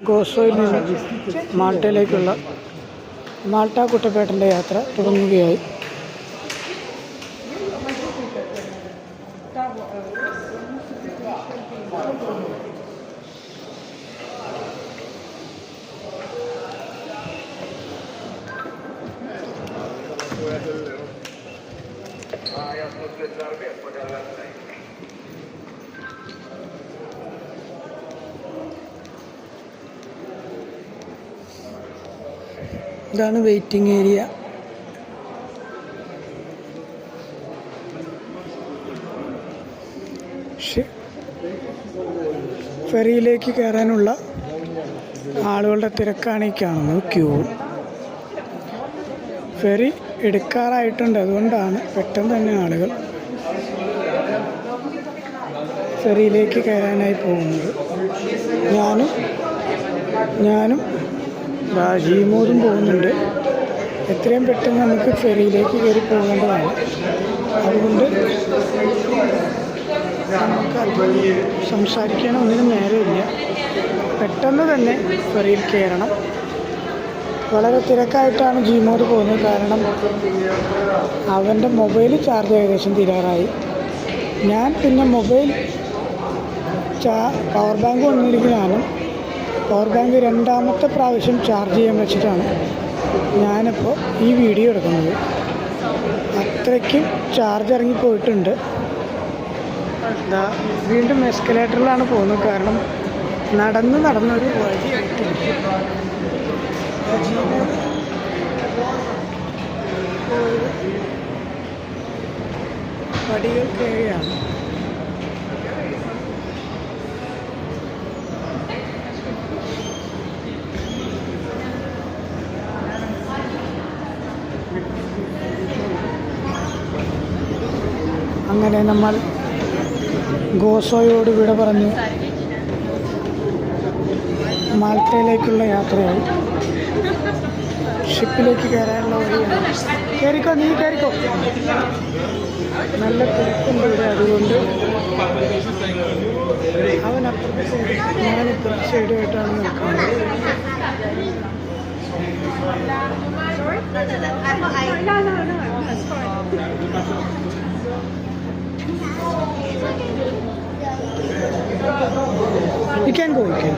ഗോസോയിൽ നിന്ന് മാൾട്ടയിലേക്കുള്ള മാൾട്ട കുട്ടപ്പേട്ടന്റെ യാത്ര തുടങ്ങുകയായി. ഇതാണ് വെയിറ്റിംഗ് ഏരിയ ഫെറിയിലേക്ക് കയറാനുള്ള ആളുകളുടെ തിരക്കാണ് ഈ കാണുന്നത്. ക്യൂ ഫെറി എടുക്കാറായിട്ടുണ്ട്. അതുകൊണ്ടാണ് പെട്ടെന്ന് തന്നെ ആളുകൾ ഫെറിയിലേക്ക് കയറാനായി പോകുന്നത്. ഞാനും ഞാനും രാജീമോദും പോകുന്നുണ്ട്. എത്രയും പെട്ടെന്ന് നമുക്ക് ഫെറിയിലേക്ക് കയറി പോകേണ്ടതാണ്. അതുകൊണ്ട് നമുക്ക് സംസാരിക്കാൻ ഒന്നിനും നേരമില്ല. പെട്ടെന്ന് തന്നെ ഫെറിയിൽ കയറണം. വളരെ തിരക്കായിട്ടാണ് ജീമോദ് പോകുന്നത്. കാരണം അവന്റെ മൊബൈൽ ചാർജ് ഏകദേശം തീരാറായി. ഞാൻ പിന്നെ മൊബൈൽ ചാ പവർ ബാങ്ക് കൊണ്ടിരിക്കുന്നതാണ് പവർ ബാങ്ക് രണ്ടാമത്തെ പ്രാവശ്യം ചാർജ് ചെയ്യാൻ വെച്ചിട്ടാണ് ഞാനിപ്പോൾ ഈ വീഡിയോ എടുക്കുന്നത്. അത്രയ്ക്കും ചാർജ് ഇറങ്ങി പോയിട്ടുണ്ട്. എന്താ വീണ്ടും എസ്കലേറ്ററിലാണ് പോകുന്നത്. കാരണം നടന്ന് നടന്നൊരു വഴിയായിട്ട് പടികൾ കയറിയാണ്. അങ്ങനെ നമ്മൾ ഗോസോയോട് വിട പറഞ്ഞ് മാൽത്തയിലേക്കുള്ള യാത്രയായി. ഷിപ്പിലേക്ക് കയറാനുള്ള വഴിയാണ്. കയറിക്കോ നീ കയറിക്കോ. നല്ല തിരക്കുണ്ട് ഇവിടെ അതുകൊണ്ട് അവൻ അപ്പുറത്തെ ഞാൻ ഇപ്പുറത്തെ സൈഡുമായിട്ടാണ് നിൽക്കുന്നത്. You can go, you can.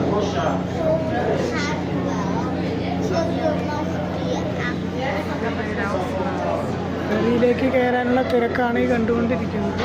ഫെറിയിലേക്ക് കയറാനുള്ള തിരക്കാണ് ഈ കണ്ടുകൊണ്ടിരിക്കുന്നത്